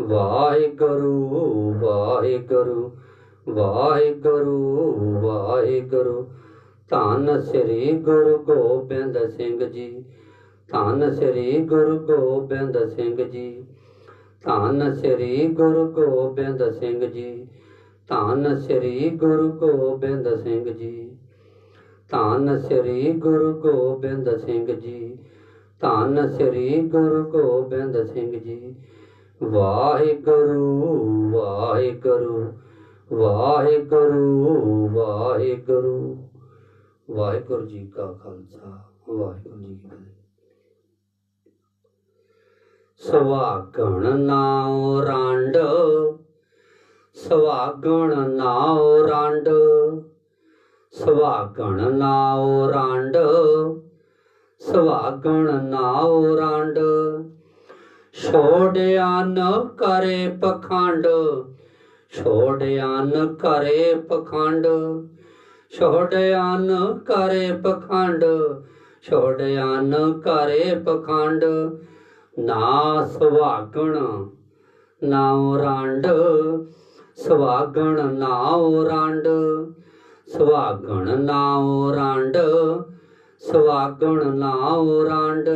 ਵਾਹਿਗੁਰੂ ਵਾਹਿਗੁਰੂ ਵਾਹਿਗੁਰੂ ਵਾਹਿਗੁਰੂ। ਧੰਨ ਸ੍ਰੀ ਗੁਰੂ ਗੋਬਿੰਦ ਸਿੰਘ ਜੀ, ਧੰਨ ਸ੍ਰੀ ਗੁਰੂ ਗੋਬਿੰਦ ਸਿੰਘ ਜੀ, ਧੰਨ ਸ੍ਰੀ ਗੁਰੂ ਗੋਬਿੰਦ ਸਿੰਘ ਜੀ, ਧੰਨ ਸ੍ਰੀ ਗੁਰੂ ਗੋਬਿੰਦ ਸਿੰਘ ਜੀ, ਧੰਨ ਸ੍ਰੀ ਗੁਰੂ ਗੋਬਿੰਦ ਸਿੰਘ ਜੀ, ਧੰਨ ਸ੍ਰੀ ਗੁਰੂ ਗੋਬਿੰਦ ਸਿੰਘ ਜੀ। ਵਾਹਿਗੁਰੂ ਵਾਹਿਗੁਰੂ ਵਾਹਿਗੁਰੂ ਵਾਹਿਗੁਰੂ। ਵਾਹਿਗੁਰੂ ਜੀ ਕਾ ਖਾਲਸਾ, ਵਾਹਿਗੁਰੂ ਜੀ ਕੀ ਫਤਿਹ। ਸਵਾਗਣ ਨਾਉ ਰੰਡ, ਸਵਾਗਣ ਨਾਉ ਰਾਂਡ, ਸਵਾਗਣ ਨਾਉ ਰਾਂਡ, ਸਵਾਗਣ ਨਾਉ ਰਾਂਡ। ਛੋੜਿਆ ਨ ਕਰੇ ਪਖੰਡ, ਛੋੜਿਆ ਨ ਕਰੇ ਪਖੰਡ, ਛੋੜਿਆ ਨ ਕਰੇ ਪਖੰਡ, ਛੋੜਿਆ ਨ ਕਰੇ ਪਖੰਡ। ਨਾ ਸੁਹਾਗਣ ਨਾਉ ਰੰਡ, ਸੁਹਾਗਣ ਨਾਉ ਰੰਡ, ਸੁਹਾਗਣ ਨਾਉ ਰੰਡ, ਸੁਹਾਗਣ ਨਾਉ ਰੰਡ।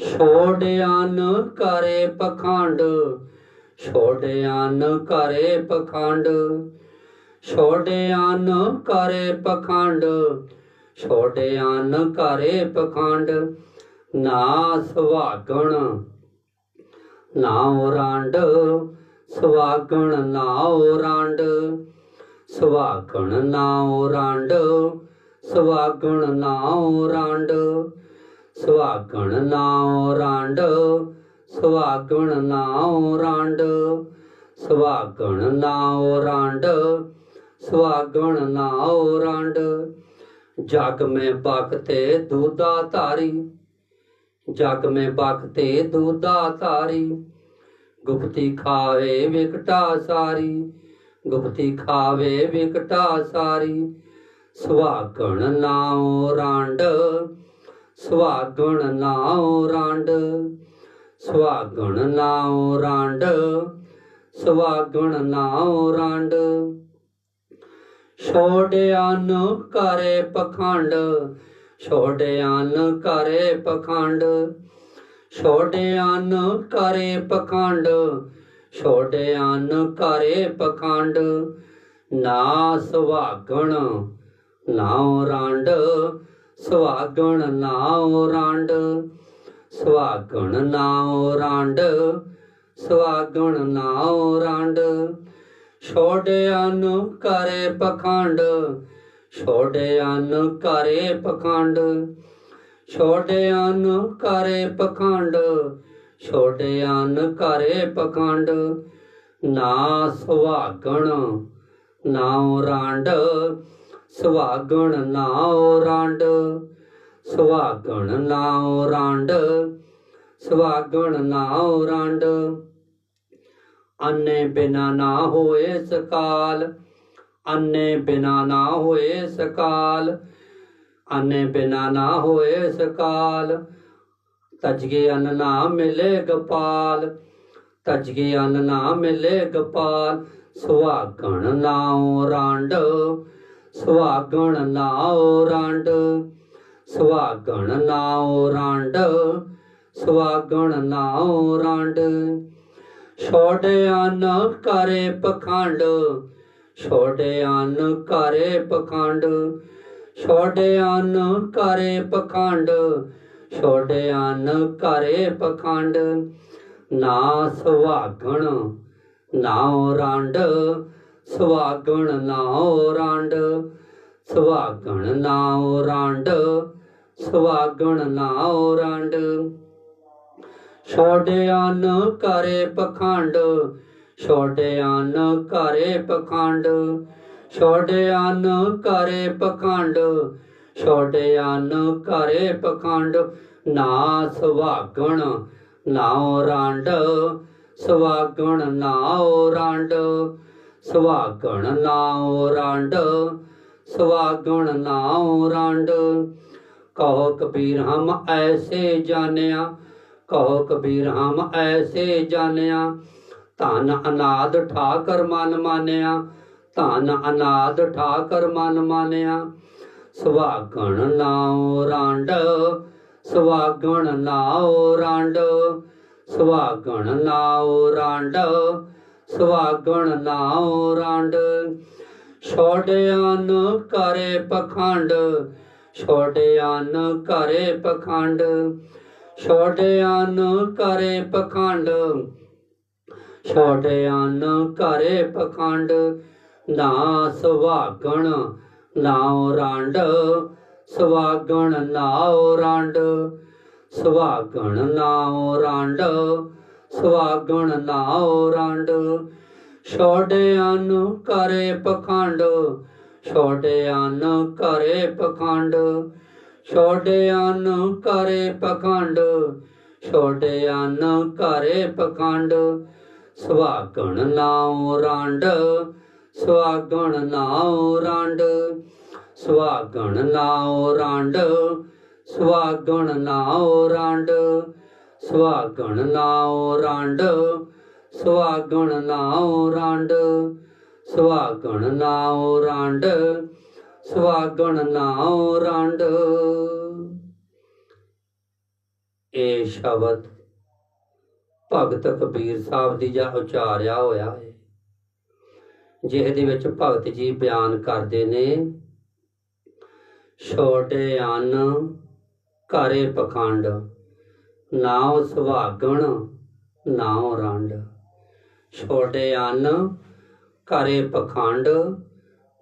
ਛੋੜਿਆ ਨ ਕਰੇ ਪਖੰਡ ਛੋੜਿਆ ਨ ਕਰੇ ਪਖੰਡ ਛੋੜਿਆ ਨ ਕਰੇ ਪਖੰਡ ਛੋੜਿਆ ਨ ਕਰੇ ਪਖੰਡ, ਨਾ ਸੁਹਾਗਣ ਨਾਉ ਰੰਡ, ਸੁਹਾਗਣ ਨਾਉ ਰੰਡ, ਸੁਹਾਗਣ ਨਾਉ ਰੰਡ, ਸੁਹਾਗਣ ਨਾਉ ਰੰਡ ਸੁਹਾਗਣ ਨਾਉ ਰੰਡ ਸੁਹਾਗਣ ਨਾਉ ਰੰਡ ਸੁਹਾਗਣ ਨਾਉ ਰੰਡ ਸੁਹਾਗਣ ਨਾਉ ਰੰਡ ਜਗ ਮੈਂ ਬਖਤੇ ਦੂਦਾ ਧਾਰੀ, ਜਗ ਮੈਂ ਬਖਤੇ ਦੂਦਾ ਧਾਰੀ। ਗੁਪਤੀ ਖਾਵੇ ਵਿਕਟਾ ਸਾਰੀ, ਗੁਪਤੀ ਖਾਵੇ ਵਿਕਟਾ ਸਾਰੀ। ਸੁਹਾਗਣ ਨਾਉ ਰਾਂਡ ਸੁਹਾਗਣ ਨਾਉ ਰੰਡ। ਸੁਹਾਗਣ ਨਾਉ ਰੰਡ। ਸੁਹਾਗਣ ਨਾਉ ਰੰਡ। ਛੋੜਿਆ ਨ ਕਰੇ ਪਖੰਡ। ਛੋੜਿਆ ਨ ਕਰੇ ਪਖੰਡ। ਛੋੜਿਆ ਨ ਕਰੇ ਪਖੰਡ। ਛੋੜਿਆ ਨ ਕਰੇ ਪਖੰਡ। ਨਾ ਸੁਹਾਗਣ ਨਾਉ ਰੰਡ। ਸੁਹਾਗਣ ਨਾਉ ਰੰਡ, ਸੁਹਾਗਣ ਨਾਉ ਰੰਡ, ਸੁਹਾਗਣ ਨਾਉ ਰੰਡ। ਛੋੜਿਆ ਨ ਕਰੇ ਪਖੰਡ ਛੋੜਿਆ ਨ ਕਰੇ ਪਖੰਡ। ਛੋੜਿਆ ਨ ਕਰੇ ਪਖੰਡ ਛੋੜਿਆ ਨ ਕਰੇ ਪਖੰਡ। ਨਾ ਸੁਹਾਗਣ ਨਾਉ ਰੰਡ ਸੁਹਾਗਣ ਨਾਉ ਰੰਡ। ਸੁਹਾਗਣ ਨਾਉ ਰੰਡ। ਸੁਹਾਗਣ ਨਾਉ ਰੰਡ। ਅੰਨੇ ਬਿਨਾ ਨਾ ਹੋਏ ਸਕਾਲ। ਅੰਨੇ ਬਿਨਾ ਨਾ ਹੋਏ ਸਕਾਲ। ਅੰਨੇ ਬਿਨਾ ਨਾ ਹੋਏ ਸਕਾਲ। ਤਜਗੇ ਅੰਨ ਨਾ ਮਿਲੇ ਗਪਾਲ। ਤਜਗੇ ਅੰਨ ਨਾ ਮਿਲੇ ਗਪਾਲ। ਸੁਹਾਗਣ ਨਾਉ ਰੰਡ। ਸੁਹਾਗਣ ਨਾਉ ਰੰਡ। ਸੁਹਾਗਣ ਨਾਉ ਰਾਂਡ। ਸੁਹਾਗਣ ਨਾਉ ਰਾਂਡ। ਛੋੜਿਆ ਨ ਕਰੇ ਪਖੰਡ। ਛੋੜਿਆ ਨ ਕਰੇ ਪਖੰਡ। ਛੋੜਿਆ ਨ ਕਰੇ ਪਖੰਡ। ਛੋੜਿਆ ਨ ਕਰੇ ਪਖੰਡ। ਨਾ ਸੁਹਾਗਣ ਨਾਉ ਰੰਡ। ਸੁਹਾਗਣ ਨਾਉ ਰੰਡ, ਸੁਹਾਗਣ ਨਾਉ ਰੰਡ, ਸੁਹਾਗਣ ਨਾਉ ਰੰਡ। ਛੋੜਿਆ ਨ ਕਰੇ ਪਖੰਡ ਛੋੜਿਆ ਨ ਕਰੇ ਪਖੰਡ ਛੋੜਿਆ ਨ ਕਰੇ ਪਖੰਡ ਛੋੜਿਆ ਨ ਕਰੇ ਪਖੰਡ। ਨਾ ਸੁਭਾਗਣ ਨਾਉ ਰਾਂਡ, ਸੁਹਾਗਣ ਨਾਉ ਰਾਂਡ। ਸੁਹਾਗਣ ਨਾਉ ਰਾਂਡ ਸੁਭਾਗਣ ਨਾਉ ਰਾਂਡ। ਕਹੋ ਕਬੀਰ ਹਮ ਐਸੇ ਜਾਣਿਆ, ਕਹੋ ਕਬੀਰ ਹਮ ਐਸੇ ਜਾਣਿਆ। ਧਨ ਅਨਾਦ ਠਾਕਰ ਮਨ ਮਾਨਿਆ, ਧਨ ਅਨਾਦ ਠਾਕਰ ਮਨ ਮਾਨਿਆ। ਸੁਹਾਗਣ ਨਾਉ ਰਾਂਡ ਸੁਭਾਗਣ ਨਾਉ ਰਾਂਡ ਸੁਭਾਗਣ ਨਾਉ ਰਾਂਡ। ਸੁਹਾਗਣ ਨਾਉ ਰਾਂਡ ਛੋੜਿਆ ਨ ਕਰੇ ਪਖੰਡ ਛੋੜਿਆ ਨ ਕਰੇ ਪਖੰਡ ਛੋੜਿਆ ਨ ਕਰੇ ਪਖੰਡ ਛੋੜਿਆ ਨ ਕਰੇ ਪਖੰਡ। ਨਾ ਸੁਹਾਗਣ ਨਾਉ ਰਾਂਡ ਸੁਹਾਗਣ ਨਾਉ ਰਾਂਡ ਸੁਹਾਗਣ ਨਾਉ ਰਾਂਡ ਸੁਭਾਗਣ ਨਾਉ ਰਾਂਡ। ਛੋੜਿਆ ਨ ਕਰੇ ਪਖੰਡ ਛੋੜਿਆ ਨ ਕਰੇ ਪਖੰਡ। ਛੋੜਿਆ ਨ ਕਰੇ ਪਖੰਡ ਛੋੜਿਆ ਨ ਕਰੇ ਪਖੰਡ। ਸੁਭਾਗਣ ਨਾਉ ਰਾਂਡ, ਸੁਹਾਗਣ ਨਾਉ ਰਾਂਡ। ਸੁਹਾਗਣ ਨਾਉ ਰਾਂਡ, ਸੁਹਾਗਣ ਨਾਉ ਰਾਂਡ। ਸੁਹਾਗਣ ਨਾਉ ਰਾਂਡ, ਸੁਹਾਗਣ ਨਾਉ ਰਾਂਡ, ਸੁਹਾਗਣ ਨਾਉ ਰਾਂਡ, ਸੁਹਾਗਣ ਨਾਉ ਰਾਂਡ। ਇਹ ਸ਼ਬਦ ਭਗਤ ਕਬੀਰ ਸਾਹਿਬ ਦੀ ਜਾਂ ਉਚਾਰਿਆ ਹੋਇਆ ਹੈ ਜਿਹਦੇ ਵਿੱਚ ਭਗਤ ਜੀ ਬਿਆਨ ਕਰਦੇ ਨੇ, ਛੋਟੇ ਅੰਨ ਘਰੇ ਪਖੰਡ। ਨਾਉ ਸੁਭਾਗਣ ਨਾਉ ਰੰਡ। ਛੋਟੇ ਅੰਨ, ਘਰੇ ਪਖੰਡ,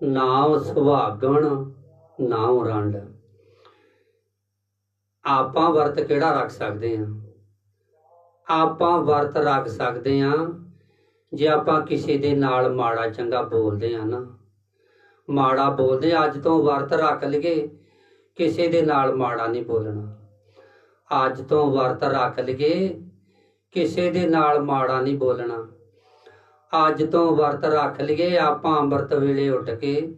ਨਾਉ ਸੁਭਾਗਣ ਨਾਉ ਰੰਡ। ਆਪਾਂ ਵਰਤ ਕਿਹੜਾ ਰੱਖ ਸਕਦੇ ਹਾਂ? ਆਪਾਂ ਵਰਤ ਰੱਖ ਸਕਦੇ ਹਾਂ, ਜੇ ਆਪਾਂ ਕਿਸੇ ਦੇ ਨਾਲ ਮਾੜਾ ਚੰਗਾ ਬੋਲਦੇ ਆ ਨਾ। ਮਾੜਾ ਬੋਲਦੇ ਅੱਜ ਤੋਂ ਵਰਤ ਰੱਖ ਲਈਏ, ਕਿਸੇ ਦੇ ਨਾਲ ਮਾੜਾ ਨਹੀਂ ਬੋਲਣਾ। ਅੱਜ ਤੋਂ ਵਰਤ ਰੱਖ ਲਈਏ, ਕਿਸੇ ਦੇ ਨਾਲ ਮਾੜਾ ਨਹੀਂ ਬੋਲਣਾ। ਅੱਜ ਤੋਂ ਵਰਤ ਰੱਖ ਲਈਏ, ਆਪਾਂ ਅੰਮ੍ਰਿਤ ਵੇਲੇ ਉੱਠ ਕੇ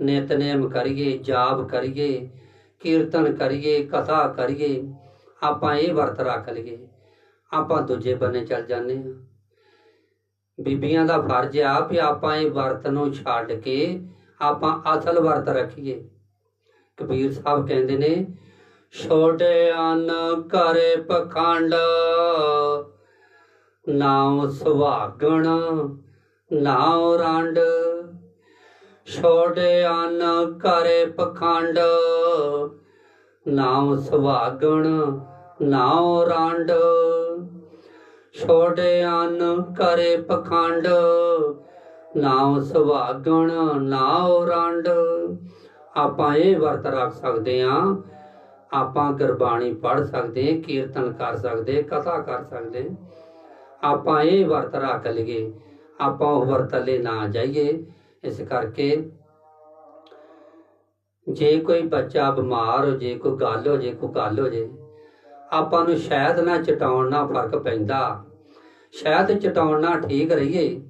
ਨਿਤਨੇਮ ਕਰੀਏ, ਜਾਪ ਕਰੀਏ, ਕੀਰਤਨ ਕਰੀਏ, ਕਥਾ ਕਰੀਏ, ਆਪਾਂ ਇਹ ਵਰਤ ਰੱਖ ਲਈਏ। ਆਪਾਂ ਦੂਜੇ ਬੰਨੇ ਚੱਲ ਜਾਂਦੇ ਆ ਬੀਬੀਆਂ ਦਾ ਫਰਜ਼ ਆ ਵੀ ਆਪਾਂ ਇਹ ਵਰਤ ਨੂੰ ਛੱਡ ਕੇ ਆਪਾਂ ਅਸਲ ਵਰਤ ਰੱਖੀਏ। ਕਬੀਰ ਸਾਹਿਬ ਕਹਿੰਦੇ ਨੇ ਛੋਟੇ ਅਨ ਕਰੇ ਪਖੰਡ, ਨਾਉ ਸੁਹਾਗਣ, ਨਾਉ ਰੰਡ। ਛੋੜੇ ਅਨ ਕਰੇ ਪਖੰਡ, ਨਾਉ ਸੁਹਾਗਣ, ਨਾਉ ਰੰਡ। ਛੋੜੇ ਅਨ ਕਰੇ ਪਖੰਡ, ਨਾਉ ਸੁਭਾਗਣ ਨਾਉ ਰੰਡ। ਆਪਾਂ ਇਹ ਵਰਤ ਰੱਖ ਸਕਦੇ ਆ ਆਪਾਂ ਗੁਰਬਾਣੀ ਪੜ ਸਕਦੇ ਕੀਰਤਨ ਕਰ ਸਕਦੇ ਕਥਾ ਕਰ ਸਕਦੇ ਆਪਾਂ ਇਹ ਵਰਤ ਰੱਖ ਲਈਏ, ਆਪਾਂ ਉਹ ਵਰਤਲੇ ਨਾ ਜਾਈਏ। ਇਸ ਕਰਕੇ ਜੇ ਕੋਈ ਬੱਚਾ ਬਿਮਾਰ ਹੋ ਜੇ, ਕੋਈ ਗੱਲ ਹੋ ਜੇ, ਕੋਈ ਗੱਲ ਹੋ ਜੇ, ਆਪਾਂ ਨੂੰ ਸ਼ਾਇਦ ਨਾ ਚਟਾਉਣ ਨਾਲ ਫ਼ਰਕ ਪੈਂਦਾ। ਸ਼ਾਇਦ ਚਟਾਉਣ ਨਾਲ ਠੀਕ ਰਹੀਏ।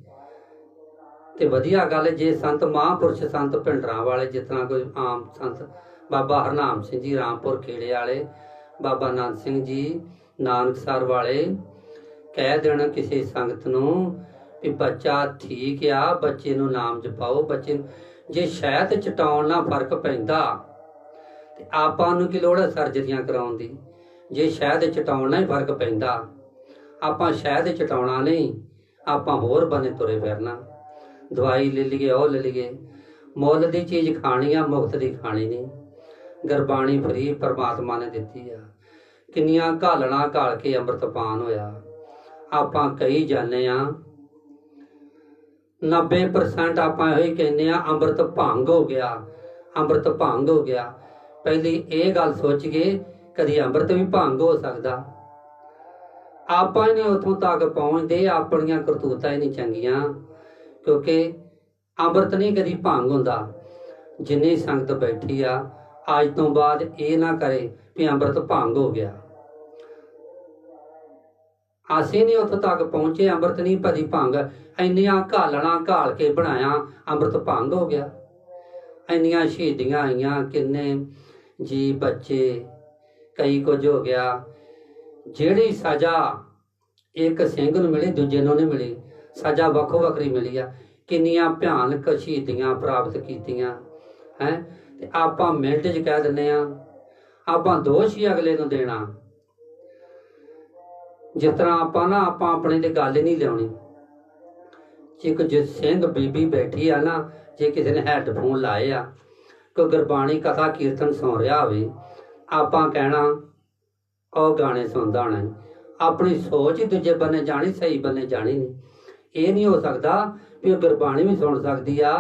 ਤੇ ਵਧੀਆ ਗੱਲ, ਜੇ ਸੰਤ ਮਹਾਂਪੁਰਸ਼ ਸੰਤ ਭਿੰਡਰਾਂ ਵਾਲੇ ਜਿਤਨਾ ਕੋਈ ਆਮ ਸੰਤ ਬਾਬਾ ਹਰਨਾਮ ਸਿੰਘ ਜੀ, ਰਾਮਪੁਰ ਖੇੜੇ ਵਾਲੇ, ਬਾਬਾ ਨਾਨਕ ਸਿੰਘ ਜੀ ਨਾਨਕਸਰ ਵਾਲੇ, ਕਹਿ ਦੇਣ ਕਿਸੇ ਸੰਗਤ ਨੂੰ ਵੀ ਬੱਚਾ ਠੀਕ ਆ, ਬੱਚੇ ਨੂੰ ਨਾਮ ਜਪਾਓ, ਬੱਚੇ ਜੇ ਸ਼ਾਇਦ ਚਟਾਉਣ ਨਾਲ ਫ਼ਰਕ ਪੈਂਦਾ, ਤੇ ਆਪਾਂ ਨੂੰ ਕੀ ਲੋੜ ਹੈ ਸਰਜਰੀਆਂ ਕਰਾਉਣ ਦੀ? ਜੇ ਸ਼ਾਇਦ ਚਟਾਉਣ ਨਾਲ ਹੀ ਫ਼ਰਕ ਪੈਂਦਾ, ਆਪਾਂ ਸ਼ਾਇਦ ਚਟਾਉਣਾ ਨਹੀਂ, ਆਪਾਂ ਹੋਰ ਬਨੇ ਤੁਰੇ ਫਿਰਨਾ। ਦਵਾਈ ਲੈ ਲਈਏ, ਉਹ ਲੈ ਲਈਏ। ਮੁੱਲ ਦੀ ਚੀਜ਼ ਖਾਣੀ ਆ, ਮੁਫਤ ਦੀ ਖਾਣੀ ਨਹੀਂ। ਗੁਰਬਾਣੀ ਫਰੀ ਪਰਮਾਤਮਾ ਨੇ ਦਿੱਤੀ ਆ। ਕਿੰਨੀਆਂ ਘਾਲਣਾ ਘਾਲ ਕੇ ਅੰਮ੍ਰਿਤਪਾਨ ਹੋਇਆ। ਆਪਾਂ ਕਹੀ ਜਾਂਦੇ ਆ 90% ਆਪਾਂ ਇਹੋ ਕਹਿੰਦੇ ਆ, ਅੰਮ੍ਰਿਤ ਭੰਗ ਹੋ ਗਿਆ, ਅੰਮ੍ਰਿਤ ਭੰਗ ਹੋ ਗਿਆ। ਪਹਿਲੀ ਇਹ ਗੱਲ ਸੋਚ ਕੇ ਕਦੀ ਅੰਮ੍ਰਿਤ ਵੀ ਭੰਗ ਹੋ ਸਕਦਾ। ਆਪਾਂ ਹੀ ਨਹੀਂ ਉੱਥੋਂ ਤੱਕ ਪਹੁੰਚਦੇ, ਆਪਣੀਆਂ ਕਰਤੂਤਾਂ ਹੀ ਨਹੀਂ ਚੰਗੀਆਂ, ਕਿਉਂਕਿ ਅੰਮ੍ਰਿਤ ਨਹੀਂ ਕਦੀ ਭੰਗ ਹੁੰਦਾ। ਜਿੰਨੀ ਸੰਗਤ ਬੈਠੀ ਆ ਅੱਜ ਤੋਂ ਬਾਅਦ ਇਹ ਨਾ ਕਰੇ ਵੀ ਅੰਮ੍ਰਿਤ ਭੰਗ ਹੋ ਗਿਆ। ਅਸੀਂ ਨਹੀਂ ਉੱਥੋਂ ਤੱਕ ਪਹੁੰਚੇ, ਅੰਮ੍ਰਿਤ ਨਹੀਂ ਭਰੀ ਭੰਗ। ਇੰਨੀਆਂ ਘਾਲਣਾ ਘਾਲ ਕੇ ਬਣਾਇਆ, ਅੰਮ੍ਰਿਤ ਭੰਗ ਹੋ ਗਿਆ। ਇੰਨੀਆਂ ਸ਼ਹੀਦੀਆਂ ਆਈਆਂ, ਕਿੰਨੇ ਜੀ ਬੱਚੇ, ਕਈ ਕੁਝ ਹੋ ਗਿਆ। ਜਿਹੜੀ ਸਜ਼ਾ ਇੱਕ ਸਿੰਘ ਨੂੰ ਮਿਲੀ, ਦੂਜੇ ਨੂੰ ਨਹੀਂ ਮਿਲੀ। ਸਜ਼ਾ ਵੱਖੋ ਵੱਖਰੀ ਮਿਲੀ ਆ। ਕਿੰਨੀਆਂ ਭਿਆਨਕ ਸ਼ਹੀਦੀਆਂ ਪ੍ਰਾਪਤ ਕੀਤੀਆਂ, ਹੈ? ਤੇ ਆਪਾਂ ਮਿੰਟ 'ਚ ਕਹਿ ਦਿੰਦੇ ਆ ਆਪਾਂ ਦੋਸ਼ ਹੀ ਅਗਲੇ ਨੂੰ ਦੇਣਾ। ਜਿਸ ਤਰ੍ਹਾਂ ਆਪਾਂ ਨਾ, ਆਪਾਂ ਆਪਣੇ ਤੇ ਗੱਲ ਨਹੀਂ ਲਿਆਉਣੀ। ਜੇ ਕੋਈ ਜਿਸ ਸਿੰਘ ਬੀਬੀ ਬੈਠੀ ਆ ਨਾ, ਜੇ ਕਿਸੇ ਨੇ ਹੈੱਡਫੋਨ ਲਾਏ ਆ, ਕੋਈ ਗੁਰਬਾਣੀ ਕਥਾ ਕੀਰਤਨ ਸੁਣ ਰਿਹਾ ਹੋਵੇ, ਆਪਾਂ ਕਹਿਣਾ, ਉਹ ਗਾਣੇ ਸੁਣਦਾ ਹੋਣਾ ਆਪਣੀ ਸੋਚ ਹੀ ਦੂਜੇ ਬੰਨੇ ਜਾਣੀ, ਸਹੀ ਬੰਨੇ ਜਾਣੀ ਨਹੀਂ ਇਹ ਨਹੀਂ ਹੋ ਸਕਦਾ ਵੀ ਗੁਰਬਾਣੀ ਵੀ ਸੁਣ ਸਕਦੀ ਆ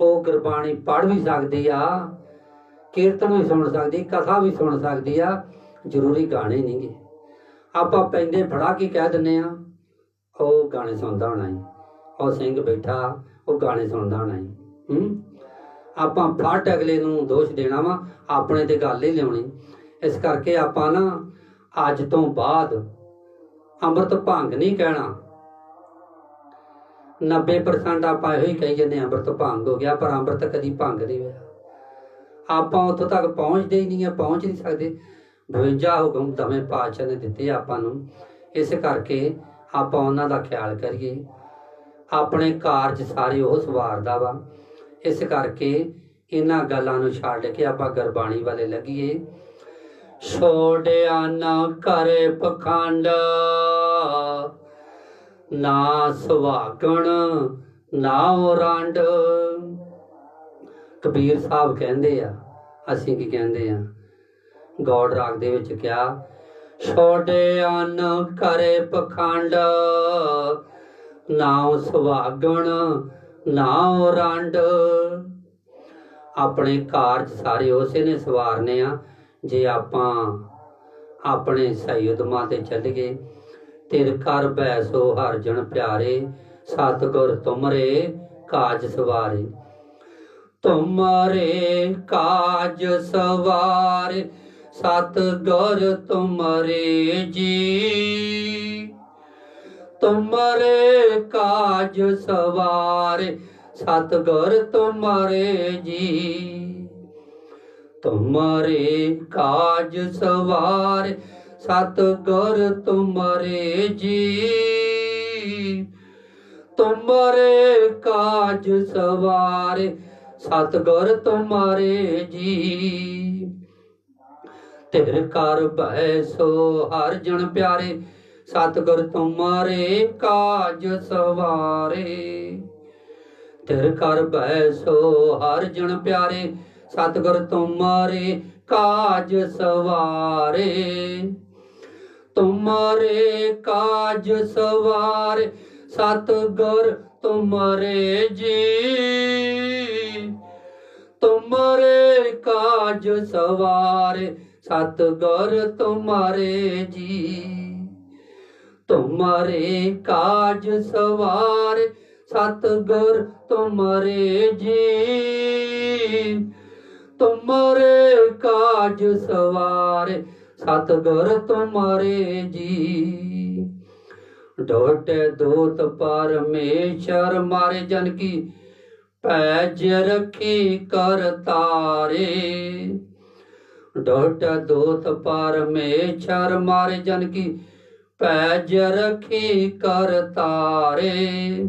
ਉਹ ਗੁਰਬਾਣੀ ਪੜ੍ਹ ਵੀ ਸਕਦੀ ਆ, ਕੀਰਤਨ ਵੀ ਸੁਣ ਸਕਦੀ, ਕਥਾ ਵੀ ਸੁਣ ਸਕਦੀ ਆ, ਜ਼ਰੂਰੀ ਗਾਣੇ ਨਹੀਂਗੇ ਆਪਾਂ ਪੈਂਦੇ ਫੜਾ ਕੇ ਕਹਿ ਦਿੰਨੇ ਆ, ਉਹ ਗਾਣੇ ਸੁਣਦਾ ਹੋਣਾ ਈ। ਉਹ ਸਿੰਘ ਬੈਠਾ, ਉਹ ਗਾਣੇ ਸੁਣਦਾ ਹੋਣਾ ਈ। ਹੂੰ? ਆਪਾਂ ਫੜ ਅਗਲੇ ਨੂੰ ਦੋਸ਼ ਦੇਣਾ ਵਾ, ਆਪਣੇ ਤੇ ਗੱਲ ਹੀ ਲਿਆਉਣੀ। ਇਸ ਕਰਕੇ ਆਪਾਂ ਨਾ ਅੱਜ ਤੋਂ ਬਾਅਦ ਅੰਮ੍ਰਿਤ ਭੰਗ ਨਹੀਂ ਕਹਿਣਾ। 90% ਆਪਾਂ ਇਹੋ ਹੀ ਕਹੀ ਜਾਂਦੇ ਅੰਮ੍ਰਿਤ ਭੰਗ ਹੋ ਗਿਆ, ਪਰ ਅੰਮ੍ਰਿਤ ਕਦੀ ਭੰਗ ਨਹੀਂ ਹੋਇਆ। ਆਪਾਂ ਉੱਥੋਂ ਤੱਕ ਪਹੁੰਚਦੇ ਹੀ ਨਹੀਂ ਆ, ਪਹੁੰਚ ਨਹੀਂ ਸਕਦੇ। 52 ਹੁਕਮ ਦਵੇਂ ਪਾਤਸ਼ਾਹ ਨੇ ਦਿੱਤੇ ਆਪਾਂ ਨੂੰ। ਇਸ ਕਰਕੇ ਆਪਾਂ ਉਹਨਾਂ ਦਾ ਖਿਆਲ ਕਰੀਏ। ਆਪਣੇ ਕਾਰਜ ਸਾਰੇ ਉਹ ਸਵਾਰਦਾ ਵਾ। ਇਸ ਕਰਕੇ ਇਹਨਾਂ ਗੱਲਾਂ ਨੂੰ ਛੱਡ ਕੇ ਆਪਾਂ ਗੁਰਬਾਣੀ ਵਾਲੇ ਲੱਗੀਏ। ਛੋੜਿਆ ਨਾ ਕਰੇ ਪਖੰਡ। ਨਾ ਸੁਹਾਗਣ, ਨਾ ਰੰਡ। ਕਬੀਰ ਸਾਹਿਬ ਕਹਿੰਦੇ ਆ, ਅਸੀਂ ਕੀ ਕਹਿੰਦੇ ਆ? ਗੌੜ ਰਾਗ ਦੇ ਵਿੱਚ ਕਿਹਾ ਛੋੜਿਆ ਨਾ ਕਰੇ ਪਖੰਡ, ਨਾ ਸੁਹਾਗਣ, ਨਾ ਰੰਡ। ਆਪਣੇ ਕਾਰਜ ਸਾਰੇ ਉਸੇ ਨੇ ਸਵਾਰਨੇ ਆ, ਜੇ ਆਪਾਂ ਆਪਣੇ ਸਹੀ ਉਦਮਾਂ ਤੇ ਚੱਲ ਗਏ ਤਿਰ ਕਰ ਬੈਸੋ ਹਰ ਜਨ ਪਿਆਰੇ, ਸਤਿਗੁਰ ਤੁਮਰੇ ਕਾਜ ਸਵਾਰੇ। ਤੁਮਰੇ ਕਾਜ ਸਵਾਰੇ, ਸਤਿਗੁਰ ਤੁਮਰੇ ਜੀ। ਤੁਮਰੇ ਕਾਜ ਸਵਾਰੇ, ਸਤਿਗੁਰ ਤੁਮਰੇ ਜੀ। ਤੁਮਰੇ ਕਾਜ ਸਵਾਰੇ ਸਤਿਗੁਰ ਤੁਮਰੇ ਜੀ। ਤੁਮਰੇ ਕਾਜ ਸਵਾਰ ਸਤਿਗੁਰ ਤੁਮਰੇ ਜੀ। ਤੇਰ ਕਰ ਭੈ ਸੋ ਹਰ ਜਨ ਪਿਆਰੇ ਸਤਿਗੁਰ ਤੁਮਰੇ ਕਾਜ ਸਵਾਰੇ। ਤੇਰ ਕਰ ਭੈ ਸੋ ਹਰ ਜਨ ਪਿਆਰੇ ਸਤਿਗੁਰ ਤੁਮਾਰੇ ਕਾਜ ਸਵਾਰੇ। ਤੁਮਾਰੇ ਕਾਜ ਸਵਾਰੇ, ਸਤਿਗੁਰ ਤੁਮਾਰੇ ਜੀ। ਤੁਮਾਰੇ ਕਾਜ ਸਵਾਰੇ, ਸਤਿਗੁਰ ਤੁਮਾਰੇ ਜੀ। ਤੁਮਾਰੇ ਕਾਜ ਸਵਾਰੇ, ਸਤਿਗੁਰ ਤੁਮਰੇ ਜੀ। ਤੁਮਰੇ ਕਾਜ ਸਵਾਰ ਸਤਿਗੁਰ ਤੁਮਰੇ ਜੀ। ਡੋਟੇ ਦੂਤ ਪਰਮੇਸ਼ਰ ਮਾਰੇ ਜਨ ਕੀ ਪੈਜ ਰੱਖੀ ਕਰ ਤਾਰੇ। ਡੋਟ ਦੂਤ ਪਰਮੇਸ਼ਰ ਮਾਰੇ ਜਨ ਕੀ ਪੈਜ ਰੱਖੀ ਕਰ ਤਾਰੇ।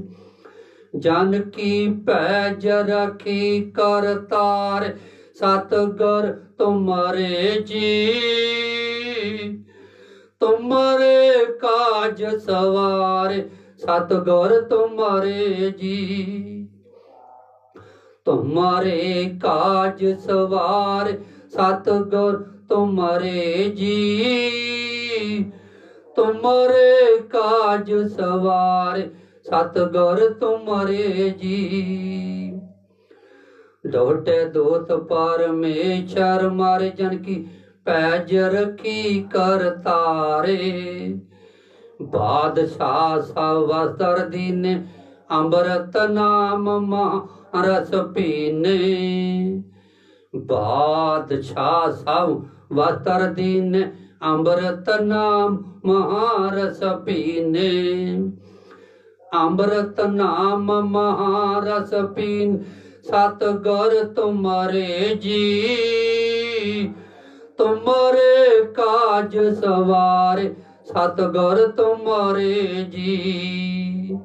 ਜਨ ਕੀ ਪੈਜ ਰਖੀ ਕਰ ਤਾਰੇ। ਸਤਗੁਰ ਤੁਮਰੇ ਜੀ, ਤੁਮਰੇ ਕਾਜ ਸਵਾਰ, ਸਤਗੁਰ ਤੁਮਰੇ ਜੀ। ਤੁਮਰੇ ਕਾਜ ਸਵਾਰ, ਸਤਗੁਰ ਤੁਮਰੇ ਜੀ। ਤੁਮਰੇ ਕਾਜ ਸਵਾਰ, ਸਤਗੁਰ ਤੁਮਰੇ ਜੀ। ਡੋਟੇ ਦੂਤ ਪਰਮੇਸ਼ਰ ਮਾਰੇ ਜਨ ਕੀ ਪੈਜ ਰਖੀ ਕਰਤਾਰੇ ਬਾਦਸ਼ਾਹ ਸਭ ਵਸਤਰ ਦੀਨੇ, ਅੰਮ੍ਰਿਤ ਨਾਮ ਮਾ ਰਸ ਪੀਨੇ। ਬਾਦਸ਼ਾਹ ਸਭ ਵਸਤਰ ਦੀਨੇ, ਅੰਮ੍ਰਿਤ ਨਾਮ ਮਹਾਰਸ ਪੀਨੇ। ਅੰਮ੍ਰਿਤ ਨਾਮ ਮਹਾਰਸ ਪੀਨ ਸਤਗੁਰ ਤੁਮਰੇ ਜੀ, ਤੁਮਰੇ ਕਾਜ ਸਵਾਰੇ ਸਤਗੁਰ ਤੁਮਰੇ ਜੀ,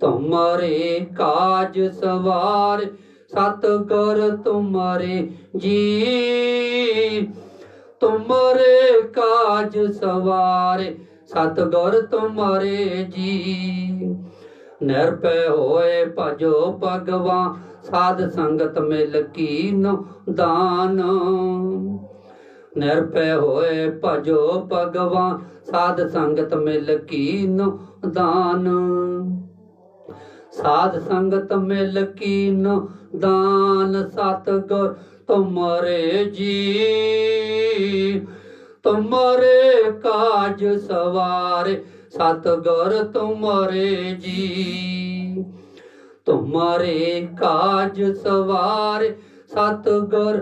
ਤੁਮਰੇ ਕਾਜ ਸਵਾਰ ਸਤਗੁਰ ਤੁਮਰੇ ਜੀ, ਤੁਮਰੇ ਕਾਜ ਸਵਾਰੇ ਸਤਗੁਰ ਤੁਮਰੇ ਜੀ। ਨਿਰਭੈ ਹੋਏ ਭਜੋ ਭਗਵਾਨ ਸਾਧ ਸੰਗਤ ਮਿਲ ਕੀਨੋ ਦਾਨ। ਨਿਰਭੈ ਹੋਏ ਭਜੋ ਭਗਵਾਨ, ਸਾਧ ਸੰਗਤ ਮਿਲ ਕੀਨੋ ਦਾਨ। ਸਾਧ ਸੰਗਤ ਮਿਲ ਕੀਨੋ ਦਾਨ, ਸਤਗੁਰ ਤੁਮਰੇ ਜੀ। ਤੁਮਰੇ ਕਾਜ ਸਵਾਰੇ, ਸਤਗੁਰ ਤੁਮਰੇ ਜੀ। ਤੁਮਰੇ ਕਾਜ ਸਵਾਰੇ ਸਤਗੁਰ